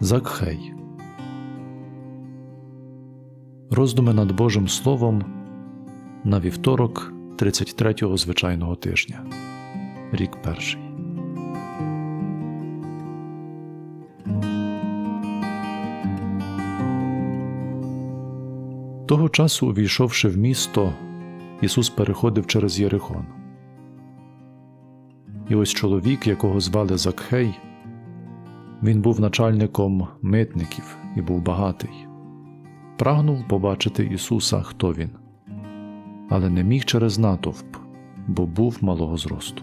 Закхей. Роздуми над Божим Словом на вівторок 33-го звичайного тижня. Рік перший. Того часу, увійшовши в місто, Ісус переходив через Єрихон. І ось чоловік, якого звали Закхей, він був начальником митників і був багатий. Прагнув побачити Ісуса, хто він, але не міг через натовп, бо був малого зросту.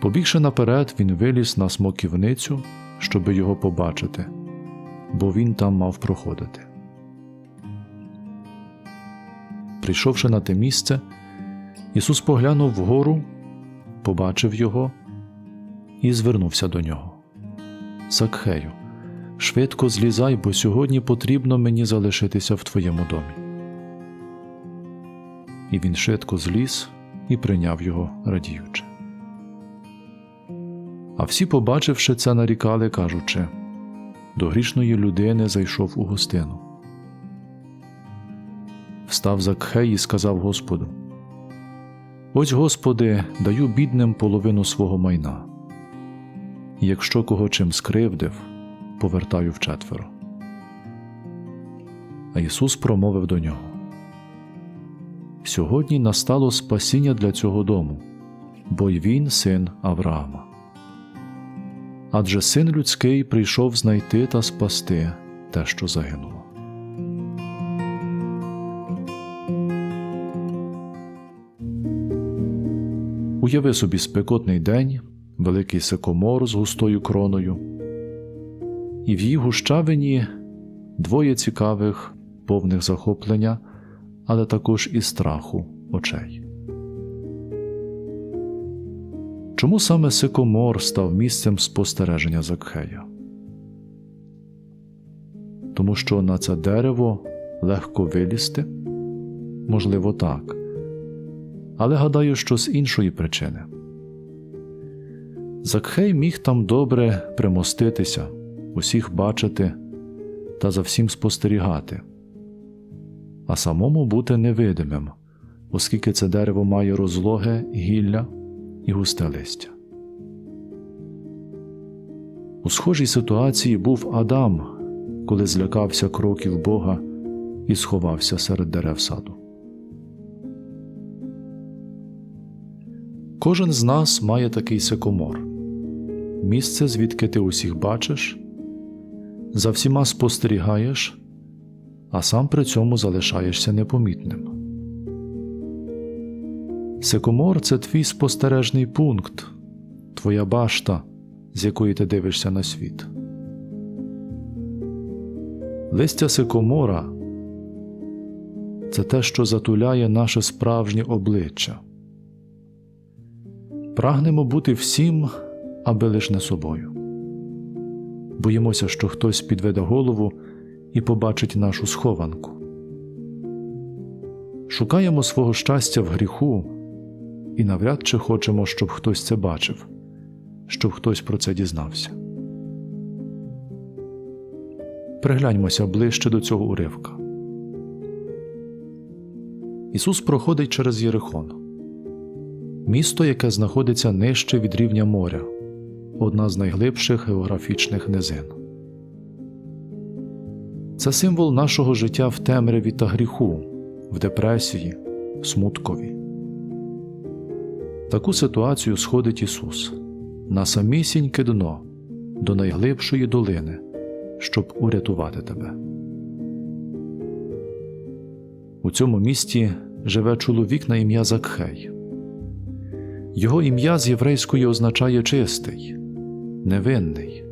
Побігши наперед, він виліз на смоківницю, щоби його побачити, бо він там мав проходити. Прийшовши на те місце, Ісус поглянув вгору, побачив його і звернувся до нього. Закхею, швидко злізай, бо сьогодні потрібно мені залишитися в твоєму домі. І він швидко зліз і прийняв його, радіючи. А всі, побачивши це, нарікали, кажучи до грішної людини зайшов у гостину. Встав Закхей і сказав Господу: Ось, Господи, даю бідним половину свого майна. Якщо кого чим скривдив, повертаю вчетверо. А Ісус промовив до нього: Сьогодні настало спасіння для цього дому, бо й він син Авраама. Адже син людський прийшов знайти та спасти те, що загинуло. Уяви собі спекотний день, великий сикомор з густою кроною, і в її гущавині двоє цікавих, повних захоплення, але також і страху очей. Чому саме сикомор став місцем спостереження Закхея? Тому що на це дерево легко вилізти? Можливо, так але гадаю, що з іншої причини. Закхей міг там добре примоститися, усіх бачити та за всім спостерігати, а самому бути невидимим, оскільки це дерево має розлоге гілля і густе листя. У схожій ситуації був Адам, коли злякався кроків Бога і сховався серед дерев саду. Кожен з нас має такий сикомор місце, звідки ти усіх бачиш, за всіма спостерігаєш, а сам при цьому залишаєшся непомітним. Сикомор це твій спостережний пункт, твоя башта, з якої ти дивишся на світ. Листя сикомора це те, що затуляє наше справжнє обличчя. Прагнемо бути всім, аби лиш не собою. Боїмося, що хтось підведе голову і побачить нашу схованку. Шукаємо свого щастя в гріху і навряд чи хочемо, щоб хтось це бачив, щоб хтось про це дізнався. Пригляньмося ближче до цього уривка. Ісус проходить через Єрихон місто, яке знаходиться нижче від рівня моря, одна з найглибших географічних низин. Це символ нашого життя в темряві та гріху, в депресії, смуткові. Таку ситуацію сходить Ісус на самісіньке дно до найглибшої долини, щоб урятувати тебе. У цьому місті живе чоловік на ім'я Закхей. Його ім'я з єврейської означає чистий, невинний,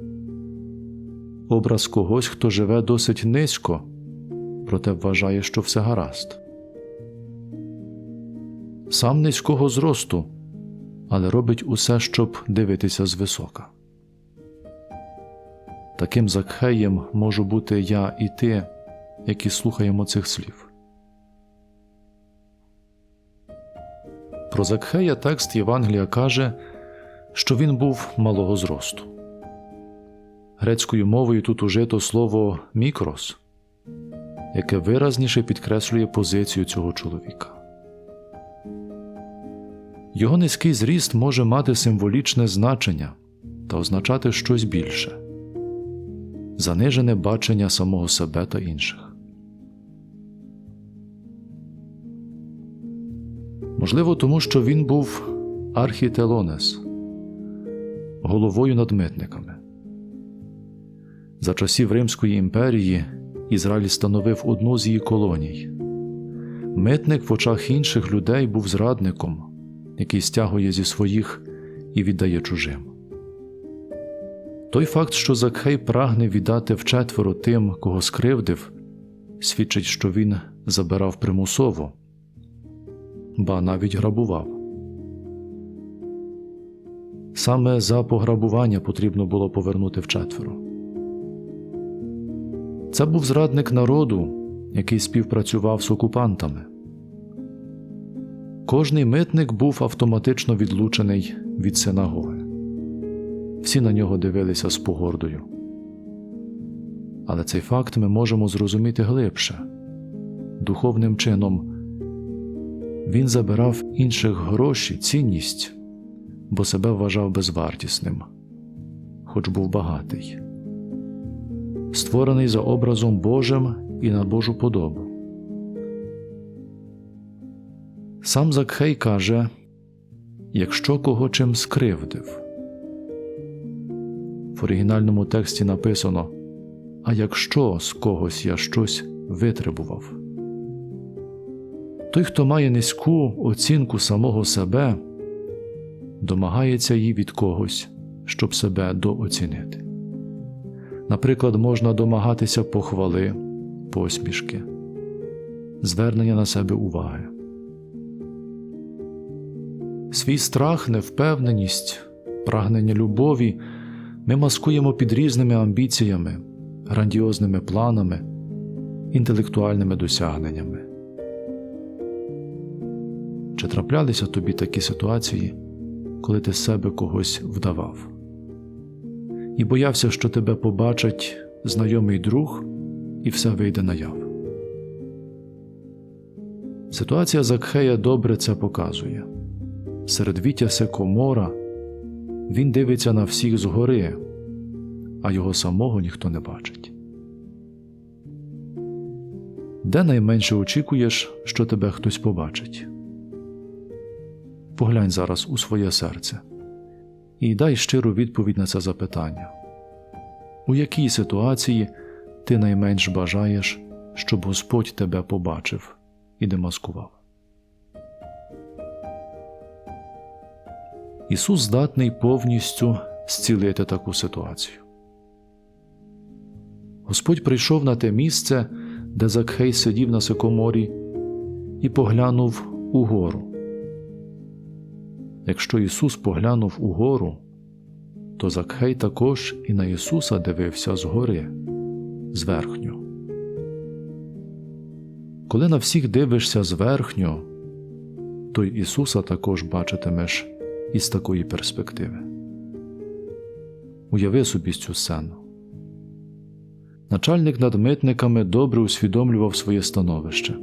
образ когось, хто живе досить низько, проте вважає, що все гаразд. Сам низького зросту, але робить усе, щоб дивитися звисока. Таким Закхеєм можу бути я і ти, які слухаємо цих слів. Про Закхея текст Євангелія каже, що він був малого зросту. Грецькою мовою тут ужито слово мікрос, яке виразніше підкреслює позицію цього чоловіка. Його низький зріст може мати символічне значення та означати щось більше занижене бачення самого себе та інших. Можливо, тому що він був архітелонес, головою над митниками. За часів Римської імперії Ізраїль становив одну з її колоній. Митник в очах інших людей був зрадником, який стягує зі своїх і віддає чужим. Той факт, що Закхей прагне віддати вчетверо тим, кого скривдив, свідчить, що він забирав примусово, ба навіть грабував. Саме за пограбування потрібно було повернути вчетверо. Це був зрадник народу, який співпрацював з окупантами. Кожний митник був автоматично відлучений від синагоги. Всі на нього дивилися з погордою. Але цей факт ми можемо зрозуміти глибше. Духовним чином він забирав інших гроші, цінність, бо себе вважав безвартісним, хоч був багатий, створений за образом Божим і на Божу подобу. Сам Закхей каже якщо кого чим скривдив. В оригінальному тексті написано А якщо з когось я щось витребував. Той, хто має низьку оцінку самого себе, домагається її від когось, щоб себе дооцінити. Наприклад, можна домагатися похвали, посмішки, звернення на себе уваги. Свій страх, невпевненість, прагнення любові ми маскуємо під різними амбіціями, грандіозними планами, інтелектуальними досягненнями. Чи траплялися тобі такі ситуації, коли ти себе когось вдавав? І боявся, що тебе побачить знайомий друг, і все вийде наяв. Ситуація Закхея добре це показує. Серед віття Секомора він дивиться на всіх згори, а його самого ніхто не бачить. Де найменше очікуєш, що тебе хтось побачить? Поглянь зараз у своє серце і дай щиру відповідь на це запитання. У якій ситуації ти найменш бажаєш, щоб Господь тебе побачив і демаскував? Ісус здатний повністю зцілити таку ситуацію. Господь прийшов на те місце, де Закхей сидів на сикоморі, і поглянув угору. Якщо Ісус поглянув угору, то Закхей також і на Ісуса дивився згори, зверхньо. Коли на всіх дивишся зверхньо, то й Ісуса також бачитимеш із такої перспективи. Уяви собі цю сцену. Начальник над митниками добре усвідомлював своє становище.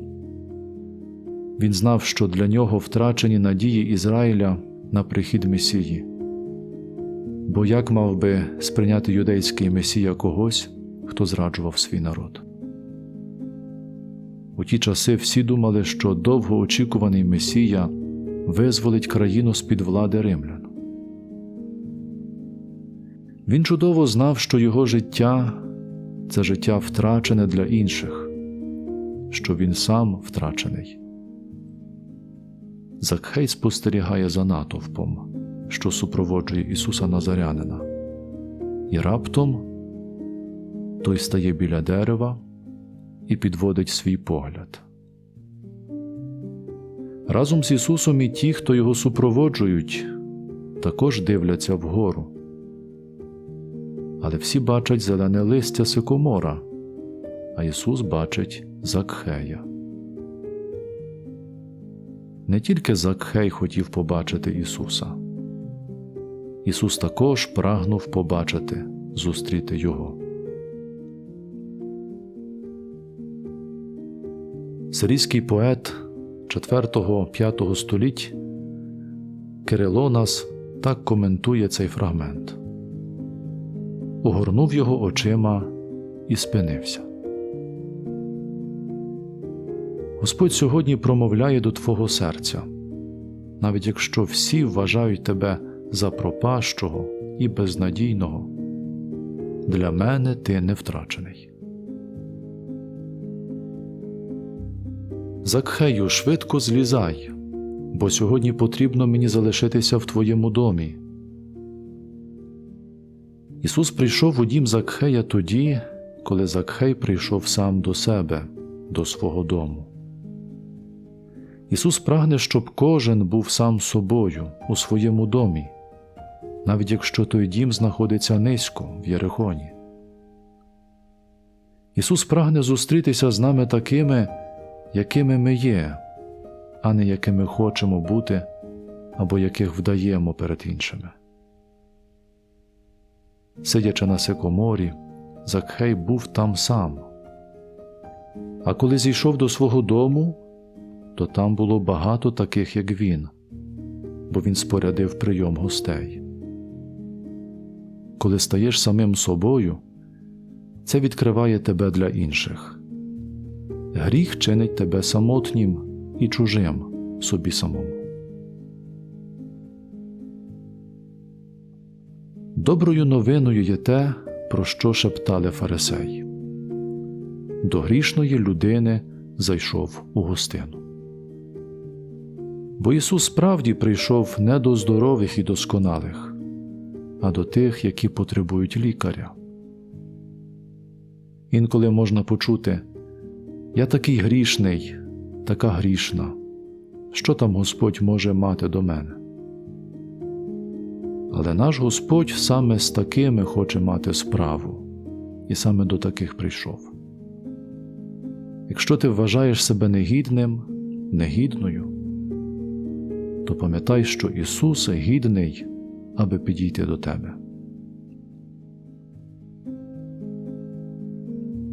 Він знав, що для нього втрачені надії Ізраїля на прихід Месії. Бо як мав би сприйняти юдейський Месія когось, хто зраджував свій народ? У ті часи всі думали, що довгоочікуваний Месія визволить країну з під влади римлян. Він чудово знав, що його життя це життя втрачене для інших, що він сам втрачений. Закхей спостерігає за натовпом, що супроводжує Ісуса Назарянина, і раптом той стає біля дерева і підводить свій погляд. Разом з Ісусом і ті, хто його супроводжують, також дивляться вгору. Але всі бачать зелене листя сикомора, а Ісус бачить Закхея. Не тільки Закхей хотів побачити Ісуса, Ісус також прагнув побачити, зустріти Його. Сирійський поет 4-5 століть Кирило нас так коментує цей фрагмент. Огорнув його очима і спинився. Господь сьогодні промовляє до Твого серця, навіть якщо всі вважають тебе за пропащого і безнадійного, для мене ти не втрачений. Закхею, швидко злізай, бо сьогодні потрібно мені залишитися в твоєму домі. Ісус прийшов у дім Закхея тоді, коли Закхей прийшов сам до себе, до свого дому. Ісус прагне, щоб кожен був сам собою у своєму домі, навіть якщо той дім знаходиться низько в Єрихоні. Ісус прагне зустрітися з нами такими, якими ми є, а не якими хочемо бути або яких вдаємо перед іншими. Сидячи на сикоморі, Закхей був там сам. А коли зійшов до свого дому, то там було багато таких, як він, бо він спорядив прийом гостей. Коли стаєш самим собою, це відкриває тебе для інших. Гріх чинить тебе самотнім і чужим собі самому. Доброю новиною є те, про що шептали фарисеї. До грішної людини зайшов у гостину. Бо Ісус справді прийшов не до здорових і досконалих, а до тих, які потребують лікаря. Інколи можна почути Я такий грішний, така грішна. Що там Господь може мати до мене? Але наш Господь саме з такими хоче мати справу, і саме до таких прийшов. Якщо ти вважаєш себе негідним, негідною, то пам'ятай, що Ісус гідний, аби підійти до тебе.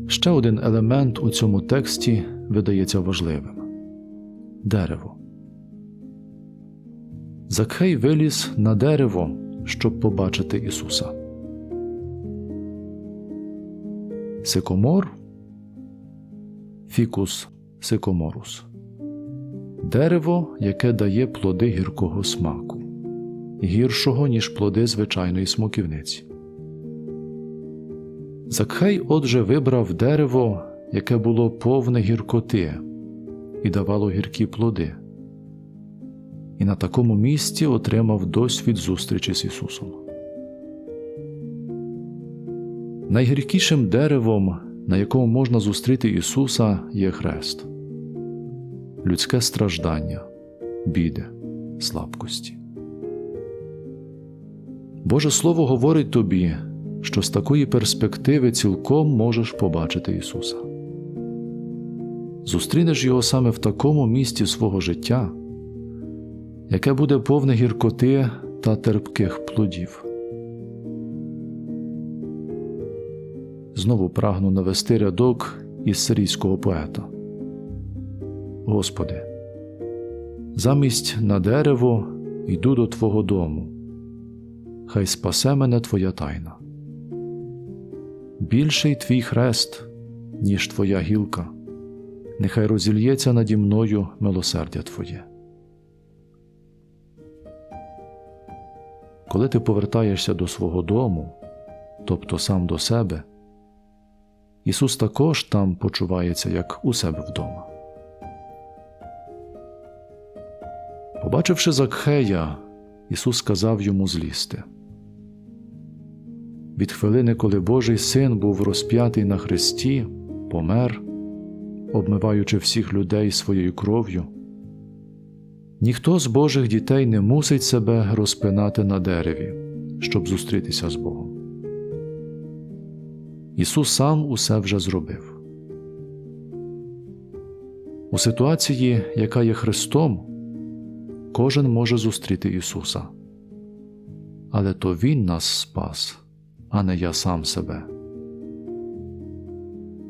Ще один елемент у цьому тексті видається важливим дерево. Закхей виліз на дерево, щоб побачити Ісуса. Сикомор фікус сикоморус дерево, яке дає плоди гіркого смаку, гіршого, ніж плоди звичайної смоківниці. Закхей отже вибрав дерево, яке було повне гіркоти і давало гіркі плоди, і на такому місці отримав досвід зустрічі з Ісусом. Найгіркішим деревом, на якому можна зустріти Ісуса, є хрест, людське страждання, біди, слабкості. Боже Слово говорить тобі, що з такої перспективи цілком можеш побачити Ісуса. Зустрінеш Його саме в такому місці свого життя, яке буде повне гіркоти та терпких плодів. Знову прагну навести рядок із сирійського поета. Господи, замість на дерево йду до Твого дому, хай спасе мене Твоя тайна. Більший твій хрест, ніж твоя гілка, нехай розільється наді мною милосердя Твоє. Коли ти повертаєшся до свого дому, тобто сам до себе, Ісус також там почувається як у себе вдома. Побачивши Закхея, Ісус сказав йому злізти. Від хвилини, коли Божий син був розп'ятий на хресті, помер, обмиваючи всіх людей своєю кров'ю, ніхто з Божих дітей не мусить себе розпинати на дереві, щоб зустрітися з Богом. Ісус сам усе вже зробив. У ситуації, яка є Христом, кожен може зустріти Ісуса. але то Він нас спас, а не я сам себе.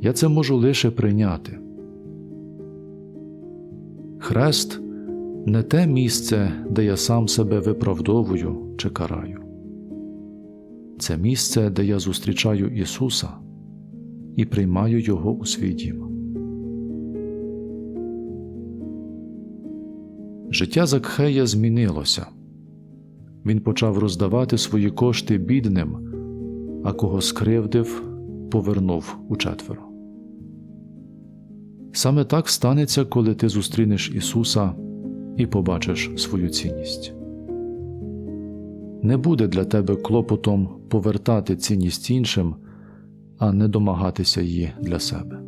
Я це можу лише прийняти. Хрест не те місце, де я сам себе виправдовую чи караю. Це місце, де я зустрічаю Ісуса і приймаю Його у свій дім. Життя Закхея змінилося. Він почав роздавати свої кошти бідним, а кого скривдив, повернув у четверо. Саме так станеться, коли ти зустрінеш Ісуса і побачиш свою цінність. Не буде для тебе клопотом повертати цінність іншим, а не домагатися її для себе.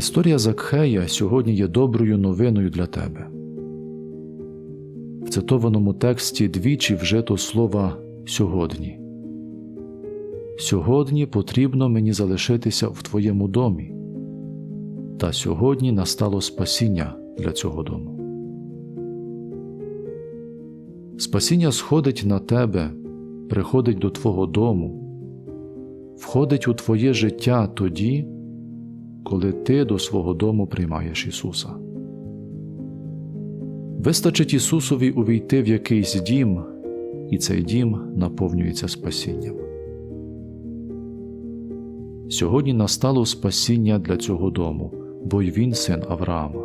Історія Закхея сьогодні є доброю новиною для тебе. В цитованому тексті двічі вжито слова сьогодні. Сьогодні потрібно мені залишитися в твоєму домі, та сьогодні настало спасіння для цього дому. Спасіння сходить на тебе, приходить до твого дому, входить у твоє життя тоді, коли ти до свого дому приймаєш Ісуса. Вистачить Ісусові увійти в якийсь дім, і цей дім наповнюється спасінням. Сьогодні настало спасіння для цього дому, бо й він син Авраама.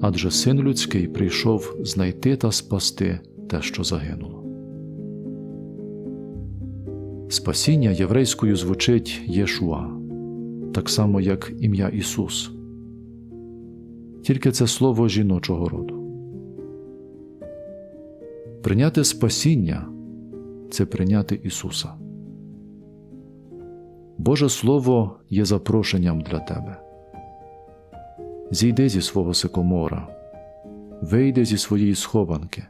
Адже син людський прийшов знайти та спасти те, що загинуло. Спасіння єврейською звучить Єшуа, так само як ім'я Ісус. Тільки це слово жіночого роду. Прийняти спасіння це прийняти Ісуса. Боже Слово є запрошенням для тебе. Зійди зі свого сикомора, вийди зі своєї схованки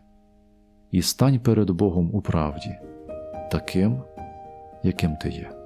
і стань перед Богом у правді, таким, яким ти є.